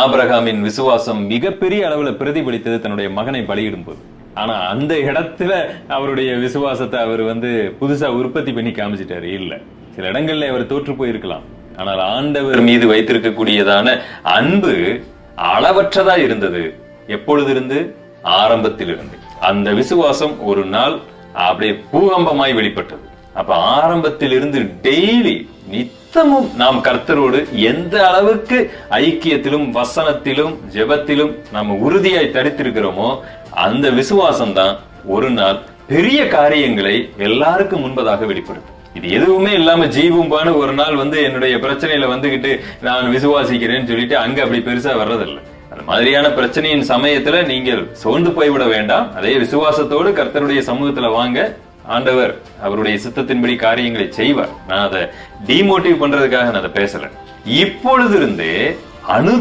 ஆபிரகாமின் விசுவாசம் மிகப்பெரிய அளவுல பிரதிபலித்தது தன்னுடைய மகனை பலியிடும் போது ஆனா அந்த இடத்துல அவருடைய விசுவாசத்தை அவர் வந்து புதுசா உற்பத்தி பண்ணி காமிச்சிட்டாரு. இல்ல. சில இடங்கள்ல அவர் தோற்று போயிருக்கலாம். ஆனால் ஆண்டவர் மீது வைத்திருக்கக்கூடியதான அன்பு அளவற்றதா இருந்தது. எப்பொழுது இருந்து ஆரம்பத்தில் இருந்து அந்த விசுவாசம் ஒரு நாள் அப்படியே பூகம்பமாய் வெளிப்பட்டது. அப்ப ஆரம்பத்தில் இருந்து டெய்லி நித்தமும் நாம் கர்த்தரோடு எந்த அளவுக்கு ஐக்கியத்திலும் வசனத்திலும் ஜெபத்திலும் நாம் உறுதியாய் தரித்திருக்கிறோமோ அந்த விசுவாசம் தான் ஒரு நாள் பெரிய காரியங்களை எல்லாருக்கும் முன்பதாக வெளிப்படுத்தும். இது எதுவுமே இல்லாம ஜீவம்பான ஒரு நாள் வந்து என்னுடைய பிரச்சனையில வந்துகிட்டு நான் விசுவாசிக்கிறேன்னு சொல்லிட்டு அங்க அப்படி பெருசா வர்றதில்லை. அந்த மாதிரியான பிரச்சனையின் சமயத்துல நீங்கள் சோர்ந்து போய்விட வேண்டாம். அதே விசுவாசத்தோடு கர்த்தருடைய சமூகத்துல வாங்க. ஆண்டவர் அவருடைய சித்தத்தின்படி காரியங்களை செய்வார். நான் அதை டிமோட்டிவ் பண்றதுக்காக நான் அதை பேசல. இப்பொழுது இருந்தே அணு